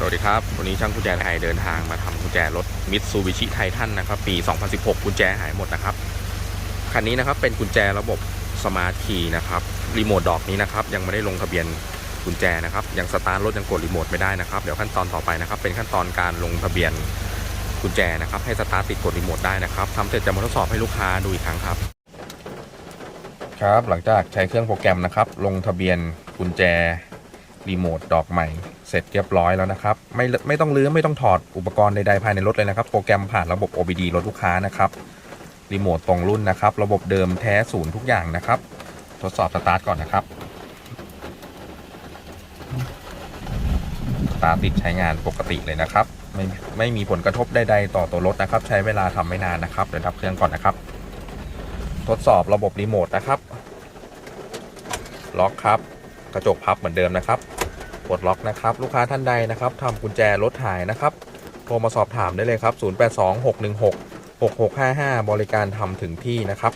สวัสดีครับ วันนี้ช่างกุญแจไทยเดินทางมาทำกุญแจรถมิตซูบิชิไททันนะครับ ปี 2016 กุญแจหายหมดนะครับ คันนี้นะครับเป็นกุญแจระบบสมาร์ทคีย์นะครับ รีโมทดอกนี้นะครับ ยังไม่ได้ลงทะเบียนกุญแจนะครับ ยังสตาร์ทรถยังกดรีโมทไม่ได้นะครับ เดี๋ยวขั้นตอนต่อไปนะครับ เป็นขั้นตอนการลงทะเบียนกุญแจนะครับ ให้สตาร์ทติดกดรีโมทได้นะครับทำเสร็จจะมาทดสอบให้ลูกค้าดูอีกครั้งครับ ครับ หลังจากใช้เครื่องโปรแกรมนะครับ ลงทะเบียนกุญแจรีโมทดอกใหม่ เสร็จเรียบร้อยแล้วนะครับ ไม่ไม่ต้องลื้อไม่ต้องถอดอุปกรณ์ใดๆภายในรถเลยนะครับ โปรแกรมผ่านระบบ OBD รถลูกค้านะครับรีโมทตรงรุ่นนะครับ ระบบเดิมแท้ศูนย์ทุกอย่างนะครับ ทดสอบสตาร์ทก่อนนะครับสตาร์ทติดใช้งานปกติเลยนะครับ ไม่ไม่มีผลกระทบใดๆต่อตัวรถนะครับ ใช้เวลาทำไม่นานนะครับเดี๋ยวดับเครื่องก่อนนะครับ ทดสอบระบบรีโมทนะครับ ล็อกครับ กระจกพับเหมือนเดิมนะครับ กดล็อกนะครับ ลูกค้าท่านใดนะครับทำกุญแจรถหายนะครับ โทรมาสอบถามได้เลยครับ 0826166655 บริการทำถึงที่นะครับ